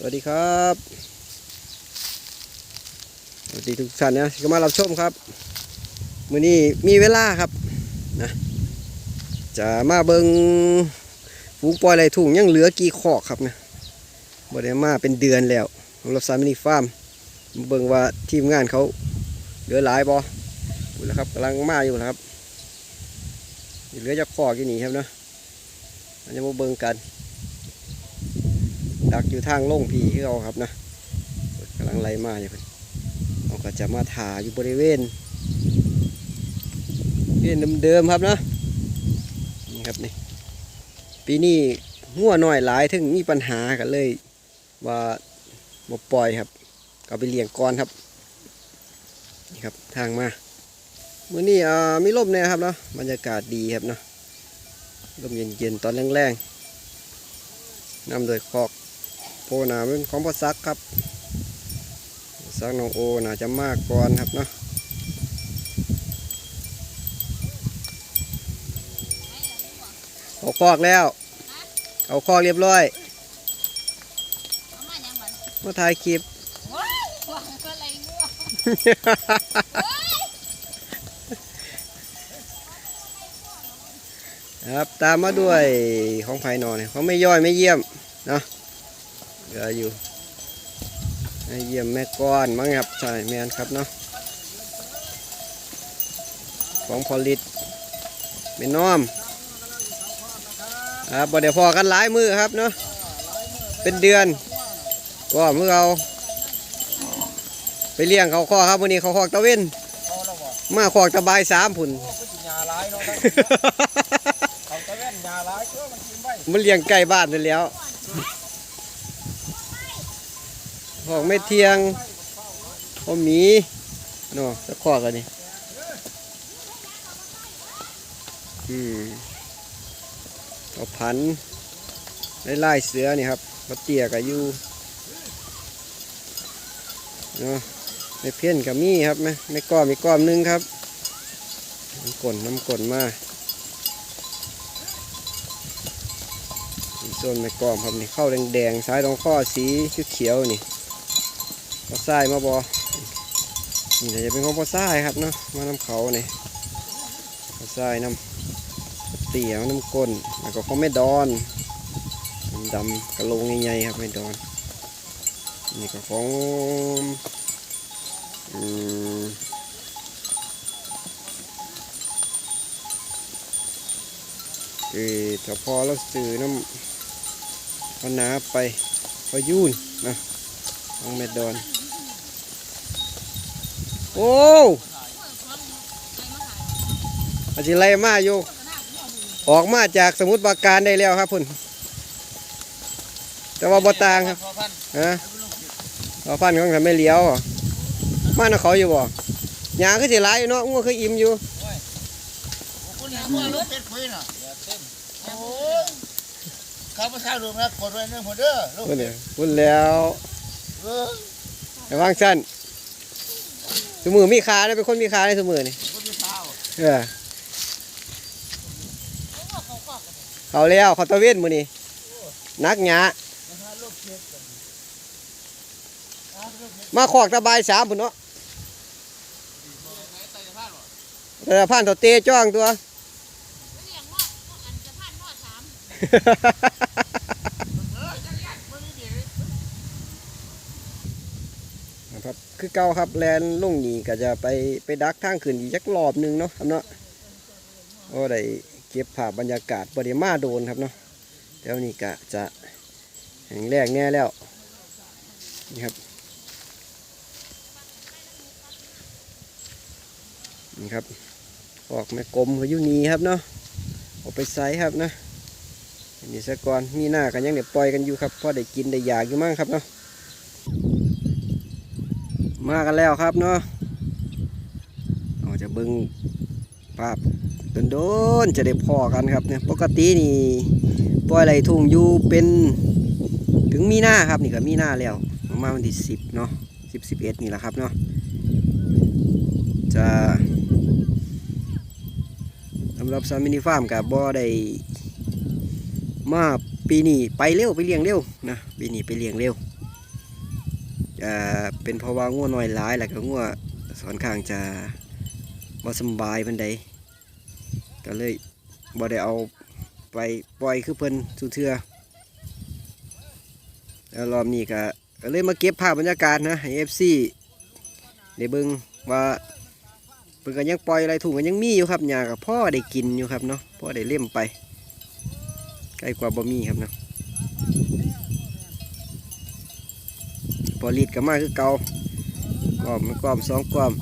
สวัสดีครับสวัสดีทุกท่านนะที่มารับชมครับมื้อนี้มีเวลาครับนะจะมาเบิงฝูงปล่อยไรถุงยังเหลือกี่ขอกครับนะบ่ได้มาเป็นเดือนแล้วสำหรับซามินีฟาร์มเบิงว่าทีมงานเขาเหลือหลายบอยู่แล้วครับกำลังมาอยู่นะครับเหลือจะขอกอยู่นี่ครับเนาะเราจะมาเบิงกัน ดักอยู่ทางล่งพีที่เราครับนะกำลังไล่มาอยู่เพิ่นเราก็จะมาถาอยู่บริเวณเวียนเดิมๆครับนะนี่ครับนี่ปีนี้หัวหน้อยหลายถึงมีปัญหากันเลย ว่าบปล่อยครับ ก็ไปเลี้ยงก่อนครับนี่ครับทางมามื้อนี้อ่ามีลมเนี่ยครับเนาะบรรยากาศดีครับเนาะลมเย็นๆตอนแรงๆนำโดยคอก โพนาเป็นของพ่อซักครับซักน้องโอน่าจะมากก่อนครับเนาะเอาคอกแล้ว เอาคอกเรียบร้อยมาถ่ายคลิปครับตามมาด้วยของภายนอนเขาไม่ย่อยไม่เยี่ยมเนาะ เหลืออยู่ไม่เยี่ยมแม่ก้อนมั้งครับใช่แมนครับเนาะของพอลิตไม่น้อมครับบ่เดี๋ยวพอกันหลายมือครับเนาะเป็นเดือนก็เมื่อเราไปเลี้ยงเขาข้อครับวันนี้เขาคอกตะเว้นเขาแล้วบ่มาคอกตะบายสามผุนโอ้ก็สิยาหลายเนาะเขาตะเว้นยาหลายเชื่อมันกินไว้มันเลี้ยงไก่บ้านไปแล้ว หอกไม่เทียงพอหมีเนาะตะขอกันนี่อืมเอาพันไล่เสือนี่ครับมาเตี้ยกับยูเนาะไม่เพี้ยนกับมีครับไหมไม่ก้อมีก้อมหนึงครับน้ำกลนน้ำกลนมาสีส้นไม่ก้อมครับนี่เข้าแดงๆซ้ายตรงข้อสีเขียวๆนี่ ก็ทรายมาบอนี่จะเป็นของพอทรายครับเนาะมาน้ำเขาเนี่ยพอทรายน้ำเตี๋ยวน้ำก้นแล้วก็ของไม่ดอนดำกระโหลงใหญ่ๆครับไม่ดอนนี่ก็ของอืมเออถ้าพอเราซื้อน้ำเอาหนาไปพอยุ่นนะน้องเม็ดดอน โอ้อาจิไลมาอยู่ ออกมาจากสมุทรปราการได้แล้วครับพุ่นแต่ว่าบ่ต่างครับพอพันฮะเอาพันของทำไม่เลี้ยวอะมานะเขาอยู่บ่หยาก็สิหลายอยู่เนาะงัวคืออิ่มอยู่คุณเห็นว่ารถเป็ดคุยน่ะอย่าเต้นโอ้ยเขาไปข้าวดูนะกดไว้หนึ่งหัวเด้อลูกพุ่นเนี่ยพุ่นแล้วเออแต่วางสั้น สมือมีขาเลยเป็นคนมีขาในสมือนี่คนที่เช้าเออเขาแล้วเขาตะเวนมือนี่นักหยานะฮะลูกเช็ดกันอ่าลูกเช็ดมาขอกตะบายสามพุ่นเนาะไหนไต่ผ้าหรอแต่ผ่านตัวเตะจ้องตัวเลี้ยงหม้ออันจะพันหม้อสาม เออจังยัดมันนี่เดี๋ยว นะ ครับ คือเก่าครับแลนลุ่งหนีก็จะไปไปดักทางขึ้นอีกจักรอบหนึงเนาะครับเนาะโอ้ได้เก็บภาพบรรยากาศบริมาโดนครับเนาะแถวนี้ก็จะแห่งแรกแน่แล้วนี่ครับนี่ครับออกแม่กลมเขาอยู่นี่ครับเนาะออกไปไซครับนะนนี้ซะก่อนมีหน้ากันยังเดี๋ยวปล่อยกันอยู่ครับพอได้กินได้อยากอยู่มั่งครับเนาะ มากันแล้วครับเนาะเราจะเบิ่งภาพโดนๆจะได้พอกันครับเนี่ยปกตินี่ปล่อยไหลทุ่งอยู่เป็นถึงมีหน้าครับนี่ก็มีหน้าแล้วมาวันที่สิบเนาะสิบสิบเอ็ดนี่แหละครับเนาะจะสำหรับซามินิฟาร์มกับบ่ได้มาปีนี้ไปเร็วไปเลี้ยงเร็วนะปีนี้ไปเลี้ยงเร็ว เอ่าเป็นเพราะว่างัวน้อยหลายแล้วก็งัวค่อนข้างจะบ่สบายปานใดก็เลยบ่ได้เอาไปปล่อยคือเพิ่นสุเทือแล้วรอบนี้ก็ก็เลยมาเก็บภาพบรรยากาศนะให้ FC ได้เบิ่งว่าเพิ่นก็ยังปล่อยอะไรถุงก็ยังมีอยู่ครับหญ้าก็พ่อได้กินอยู่ครับเนาะพ่อได้เล่มไปใกล้กว่าบ่มีครับเนาะ พอลีดก็มาคือเก่ากล่อมกล่อมสองกล่อม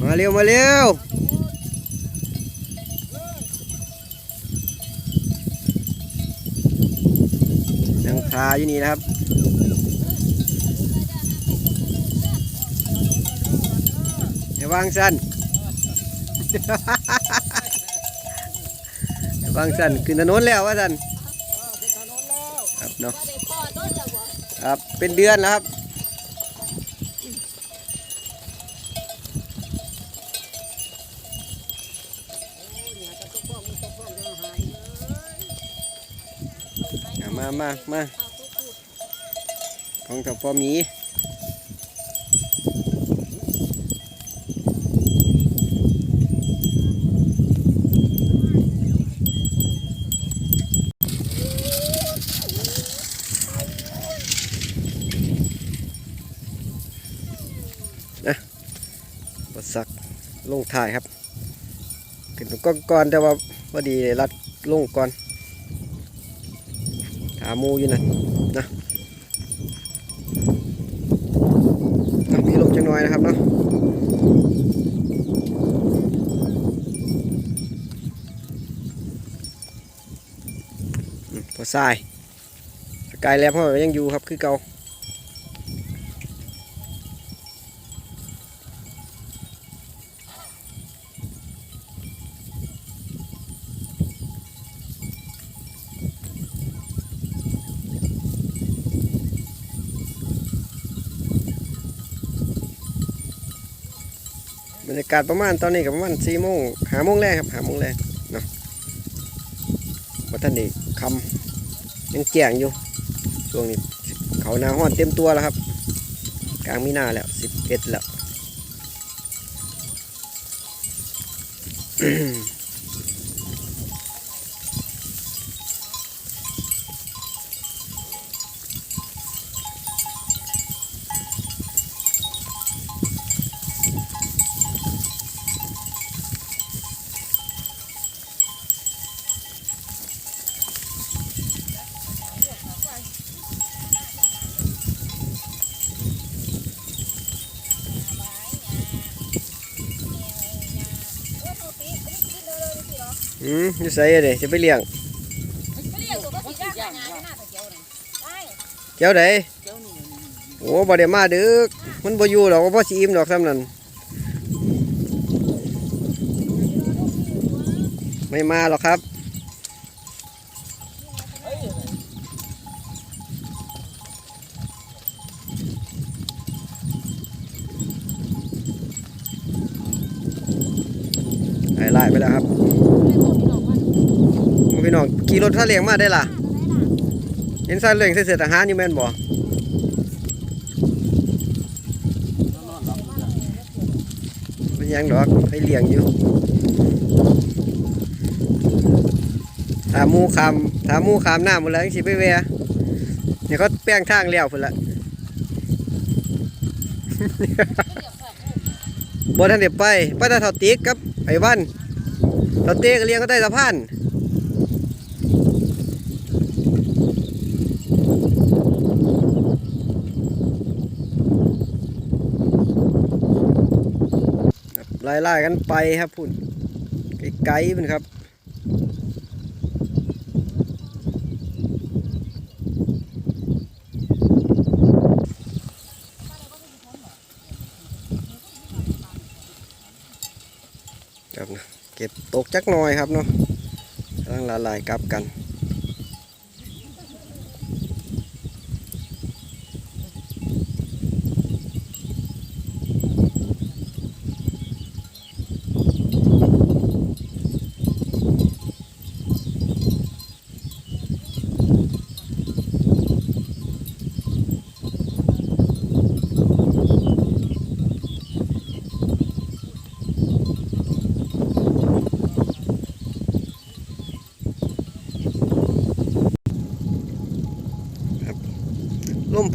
มาเร็วมาเร็วนังคาอยู่นี่นะครับอย่าวางสั้นอย่าวางสั้นขึ้นถนนแล้วว่าสั้นครับเนาะ ครับเป็นเดือนนะครับอะมามามาของกับพ่อหมี บดสัก ลงถ่ายครับขึ้นก้อนก่อนแต่ว่าพอดีรัดลงก่อนขามูอยู่นั่นนะมีลงจังหน่อยนะครับเนาะพอทรายกายแล้วพ่อยังอยู่ครับคือเก่า บรรยากาศประมาณตอนนี้กับประมาณสี่โมงหาโมงแรกครับหาโมงแรกเนาะวัฒนนี่คำยังแจ้งอยู่ ช่วงนี้เขาหนาห้อนเต็มตัวแล้วครับ กลางมีนาแล้วสิบเอ็ดแล้ว อืมอยู่ใส่เลยจะไปเลี้ยงเรียวก็สิย่างงานหน้าตะเกียวนั่นไปเจ้าไดโอ้บ่ได้มาดึก มันบ่อยู่หรอกเพราพ่อสีอิ่มดอกซ้ำนั่นไม่มาหรอกครับ ไอ้ไล่ไปแล้วครับพี่น้องขี่ รถซาเลียงมาได้ล่ะ เห็นซาเลียงใส่เสื้อทหารอยู่แม่นบ่เป็นยังดอกให้เลี้ยงอยู่ถามมูคำถามมูคำหน้าหมดแล้วสิไปแวะเนี่ยเขาแป้งทางแล้วพุ่นละบ่ทันเด็ไปไปแตาเท่าติ๊กกับไอ้วันเท่าเต๊กเลี้ยงก็ได้สะพาน ไล่ๆกันไปครับพุ่นไกลๆมันครับครับนะเก็บตกจักหน่อยครับเนาะกำลังละลายกลับกัน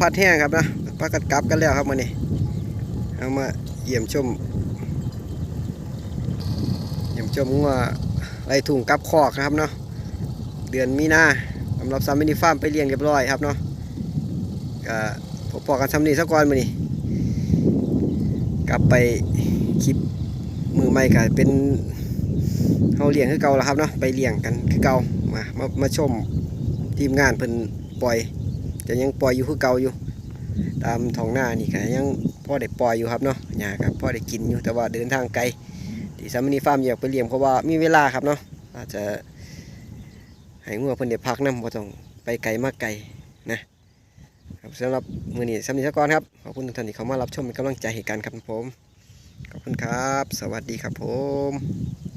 พัดแห้งครับนะปากัดกลับกันแล้วครับมานี่เอามาเยี่ยมชม เยี่ยมชมงัวไรถุงกับคอกนะครับเนาะเดือนมีนาสำหรับซามินิฟาร์มไปเลี้ยงเรียบร้อยครับเนาะก็พบพอกันซ้ำนี้สักก่อนมานี่กลับไปคลิปมือใหม่ก็เป็นเฮาเลี้ยงคือเก่าแล้วครับเนาะไปเลี้ยงกันคือเก่ามามามาชมทีมงานเพิ่นปล่อย จะยังปล่อยอยู่คือเก่าอยู่ ตามท้องหน้านี่ก็ยังพ่อได้ปล่อยอยู่ครับเนาะหญ้ากับพ่อได้กินอยู่แต่ว่าเดินทางไกลที่สามินีฟาร์มอยากไปเลี้ยงเพราะว่ามีเวลาครับเนาะอาจจะให้งัวเพิ่นได้พักนำบ่ต้องไปไกลมากไกลนะครับสำหรับมือนี้สามินีสกรครับขอบคุณทุกท่านที่เข้ามารับชมเป็นกำลังใจให้กันครับผมขอบคุณครับ สวัสดีครับผม